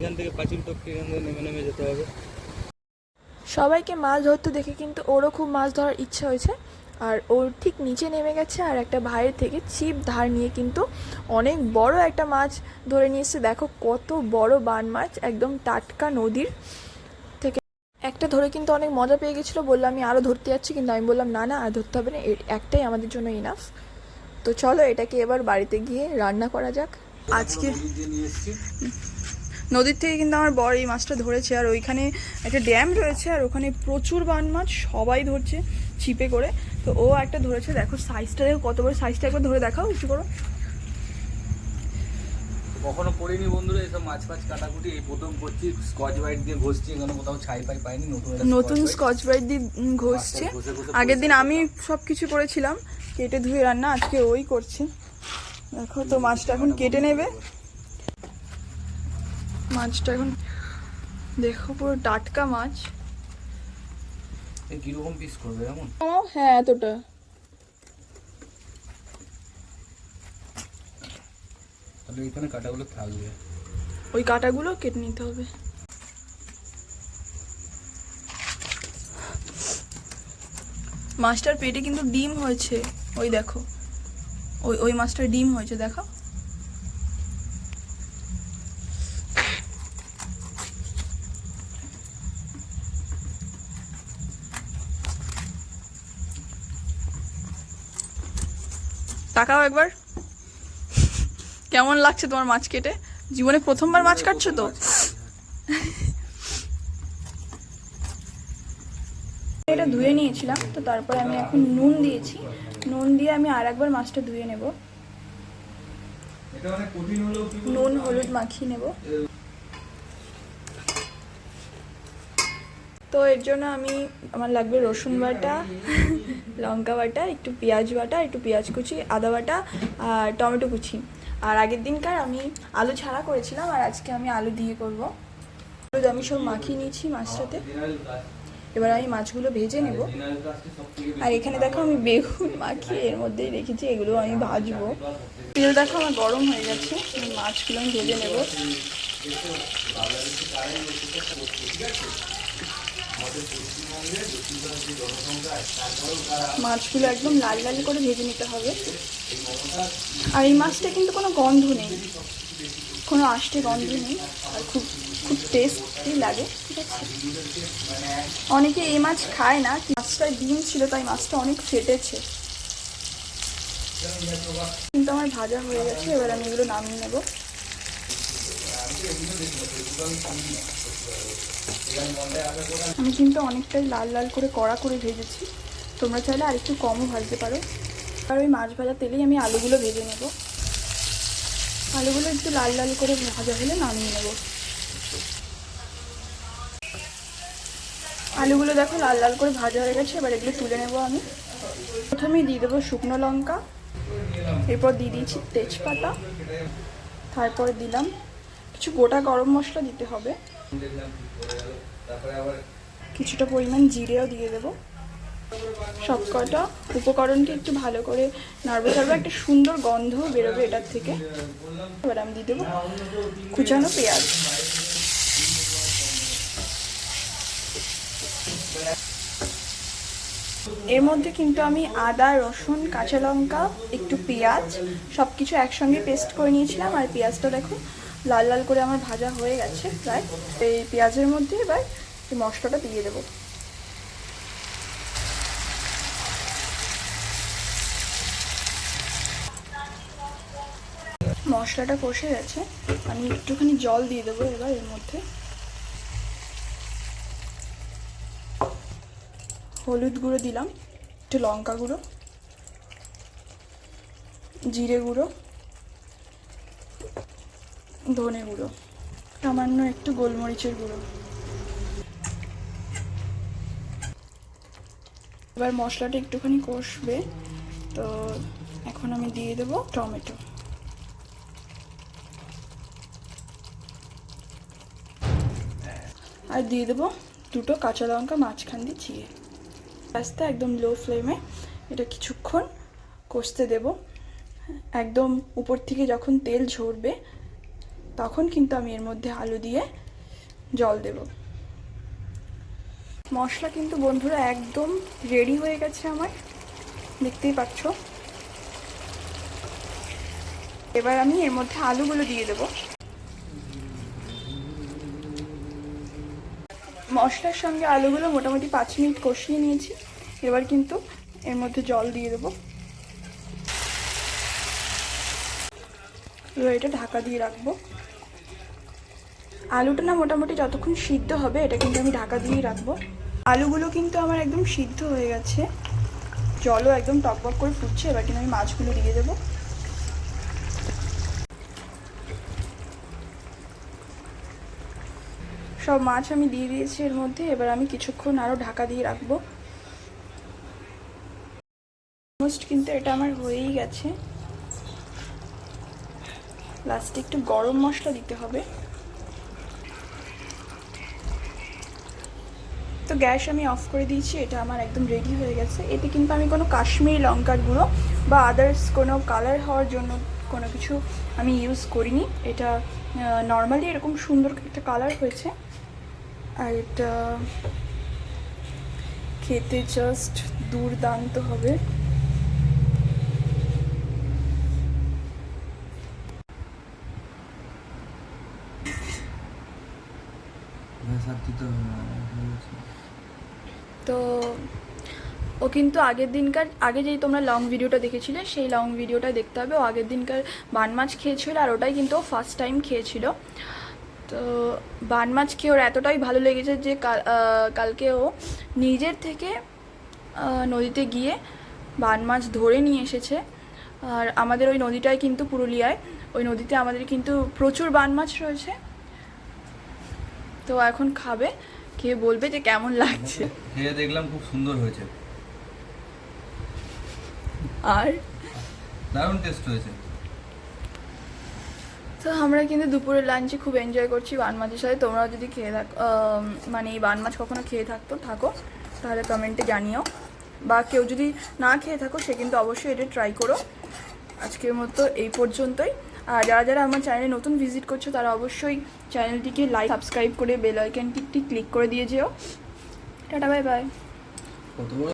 এখান থেকে পাঁচিল টপকে এখান থেকে নেমে নেমে যেতে হবে। সবাইকে মাছ ধরতে দেখে কিন্তু ওরও খুব মাছ ধরার ইচ্ছা হয়েছে। আর ওর ঠিক নিচে নেমে গেছে আর একটা ভাইয়ের থেকে ছিপ ধার নিয়ে কিন্তু অনেক বড় একটা মাছ ধরে নিয়ে এসেছে। দেখো কত বড় বান মাছ একদম টাটকা নদীর থেকে। একটা ধরে কিন্তু অনেক মজা পেয়ে গেছিল। বললাম আমি আরও ধরতে যাচ্ছি। কিন্তু আমি বললাম না না আর ধরতে হবে না। একটাই আমাদের জন্য ইনাফ তো চলো এটাকে এবার বাড়িতে গিয়ে রান্না করা যাক। আজকে নিয়ে এসেছি। নদীর থেকে কিন্তু আমার বড় এই মাছটা ধরেছে আর ওইখানে একটা ড্যাম রয়েছে আর ওখানে প্রচুর বান মাছ সবাই ধরছে ছিপে করে। তো ও একটা ধরেছে দেখো সাইজটা দেখো কত বড় সাইজটা একবার ধরে দেখাও একটু করো। কখনো করিনি বন্ধুরা এসব মাছ ফাছ কাটাকুটি এই প্রথম করছি স্কচ বাইট দিয়ে ঘষছি এখানে কোথাও ছাই পাই পাইনি নতুন নতুন স্কচ ব্রাইট দিয়ে ঘষছে। আগের দিন আমি সব কিছু করেছিলাম কেটে ধুয়ে রান্না আজকে ওই করছে। দেখো তো মাছটা এখন কেটে নেবে। মাছটা এখন দেখো পুরো টাটকা মাছ। কীরকম পিস করবে এমন ও হ্যাঁ এতটা। তাহলে এখানে কাটাগুলো থাকবে। ওই কাটাগুলো কেটে নিতে হবে। মাছটার পেটে কিন্তু ডিম হয়েছে। ওই দেখো। ওই ওই মাছটার ডিম হয়েছে দেখো তাকাও একবার। কেমন লাগছে তোমার মাছ কেটে? জীবনে প্রথমবার মাছ কাটছো তো? এটা ধুয়ে নিয়েছিলাম তো তারপরে আমি এখন নুন দিয়েছি। নুন দিয়ে আমি আর একবার মাছটা ধুয়ে নেব। এটা অনেক কঠিন হলেও কি নুন হলুদ মাখিয়ে নেব। তো এর জন্য আমি, আমার লাগবে রসুন বাটা, লঙ্কা বাটা, একটু পেঁয়াজ বাটা, একটু পেঁয়াজ কুচি, আদা বাটা আর টমেটো কুচি। আর আগের দিনকার আমি আলু ছাড়া করেছিলাম আর আজকে আমি আলু দিয়ে করব। হলুদ আমি সব মাখিয়ে নিয়েছি মাছটাতে। এবার আমি মাছগুলো ভেজে নেব। আর এখানে দেখো আমি বেগুন মাখিয়ে এর মধ্যেই রেখেছি, এগুলো আমি ভাজবো। তেল দেখো আমার গরম হয়ে গেছে মাছগুলো আমি ভেজে নেব। মাছগুলো একদম লাল লাল করে ভেজে নিতে হবে। আর এই মাছটা কিন্তু কোনো গন্ধ নেই। কোনো আষ্টে গন্ধ নেই। আর খুব খুব টেস্টি লাগে ঠিক আছে? অনেকে এই মাছ খায় না মাছটায় ডিম ছিল তাই মাছটা অনেক ফেটেছে। কিন্তু আমার ভাজা হয়ে গেছে এবার আমি এগুলো নামিয়ে নেব। আমি কিন্তু অনেকটাই লাল লাল করে কড়া করে ভেজেছি। তোমরা চাইলে আরেকটু কমও ভাজতে পারো। আর ওই মাছ ভাজা তেলেই আমি আলুগুলো ভেজে নেব। আলুগুলো একটু লাল লাল করে ভাজা হলে নামিয়ে নেব। আলুগুলো দেখো লাল লাল করে ভাজা হয়ে গেছে, এবার এগুলো তুলে নেব আমি। প্রথমেই দিয়ে দেবো শুকনো লঙ্কা, এরপর দিয়ে দিয়েছি তেজপাতা, তারপর দিলাম কিছু গোটা গরম মশলা দিতে হবে। কিছুটা পরিমাণ জিরেও দিয়ে দেবো। সব কটা উপকরণটি একটু ভালো করে নাড়বো চাড়বো একটা সুন্দর গন্ধ বেরোবে এটার থেকে। এবার আমি দিয়ে দেবো কুচানো পেঁয়াজ। এর মধ্যে কিন্তু আমি আদা, রসুন, কাঁচা লঙ্কা, একটু পেঁয়াজ সব কিছু একসঙ্গে পেস্ট করে নিয়েছিলাম। আর পেঁয়াজটা দেখো লাল লাল করে আমার ভাজা হয়ে গেছে প্রায়। এই পেঁয়াজের মধ্যে এবার মশলাটা দিয়ে দেবো। মশলাটা কষে গেছে। আমি একটুখানি জল দিয়ে দেবো এবার এর মধ্যে। হলুদ গুঁড়ো দিলাম, একটু লঙ্কা গুঁড়ো, জিরে গুঁড়ো। ধনে গুঁড়ো, সামান্য একটু গোলমরিচের গুঁড়ো। এবার মশলাটা একটুখানি কষবে, তো এখন আমি দিয়ে দেবো টমেটো। আর দিয়ে দেবো দুটো কাঁচা লঙ্কা, মাঝখান দিয়ে চিয়ে আস্তে একদম লো ফ্লেমে এটা কিছুক্ষণ কষতে দেব। একদম উপর থেকে যখন তেল ঝরবে তখন কিন্তু আমি এর মধ্যে আলু দিয়ে জল দেব। মশলা কিন্তু বন্ধুরা একদম রেডি হয়ে গেছে আমার। দেখতেই পাচ্ছ। এবার আমি এর মধ্যে আলুগুলো দিয়ে দেবো। মশলার সঙ্গে আলুগুলো মোটামুটি পাঁচ মিনিট কষিয়ে নিয়েছি। এবার কিন্তু এর মধ্যে জল দিয়ে দেবো। এবার এটা ঢাকা দিয়ে রাখব। আলুটা না মোটামুটি যতক্ষণ সিদ্ধ হবে, এটা কিন্তু আমি ঢাকা দিয়েই রাখব। আলুগুলো কিন্তু আমার একদম সিদ্ধ হয়ে গেছে। জলও একদম টকবক করে ফুটছে, এবার কিন্তু আমি মাছগুলো দিয়ে দেবো। সব মাছ আমি দিয়ে দিয়েছি এর মধ্যে, এবার আমি কিছুক্ষণ আরও ঢাকা দিয়ে রাখব। অলমোস্ট কিন্তু এটা আমার হয়েই গেছে। লাস্টে একটু গরম মশলা দিতে হবে। তো গ্যাস আমি অফ করে দিয়েছি, এটা আমার একদম রেডি হয়ে গেছে। এতে কিন্তু আমি কোনো কাশ্মীরি লঙ্কার গুঁড়ো বা আদার্স কোনো কালার হওয়ার জন্য কোনো কিছু আমি ইউজ করিনি। এটা নর্মালি এরকম সুন্দর একটা কালার হয়েছে। আর এটা খেতে জাস্ট দুর্দান্ত হবে। তো ও কিন্তু আগের দিনকার, আগে যেই তোমরা লং ভিডিওটা দেখেছিলে, সেই লং ভিডিওটা দেখতে হবে। ও আগের দিনকার বান মাছ খেয়েছিল আর ওটাই কিন্তু ও ফার্স্ট টাইম খেয়েছিল। তো বান মাছ খেয়ে ওর এতটাই ভালো লেগেছে যে কালকে ও নিজের থেকে নদীতে গিয়ে বান মাছ ধরে নিয়ে এসেছে। আর আমাদের ওই নদীটাই কিন্তু পুরুলিয়ায়। ওই নদীতে আমাদের কিন্তু প্রচুর বান মাছ রয়েছে। তো এখন খাবে খেয়ে বলবে যে কেমন লাগছে। খেয়ে দেখলাম খুব সুন্দর হয়েছে। আর? দারুণ টেস্ট হয়েছে। তো আমরা কিন্তু দুপুরের লাঞ্চে খুব এনজয় করছি বান মাছের সাথে। তোমরাও যদি খেয়ে থাক মানে এই বান মাছ কখনো খেয়ে থাকতো থাকো। তাহলে কমেন্টে জানিও। বা কেউ যদি না খেয়ে থাকো সে কিন্তু অবশ্যই এটা ট্রাই করো। আজকের মতো এই পর্যন্তই। আর যারা যারা আমার চ্যানেলে নতুন ভিজিট করছ, তারা অবশ্যই চ্যানেলটিকে লাইক সাবস্ক্রাইব করে বেল আইকনটি ক্লিক করে দিয়ে যেও। Tata bye bye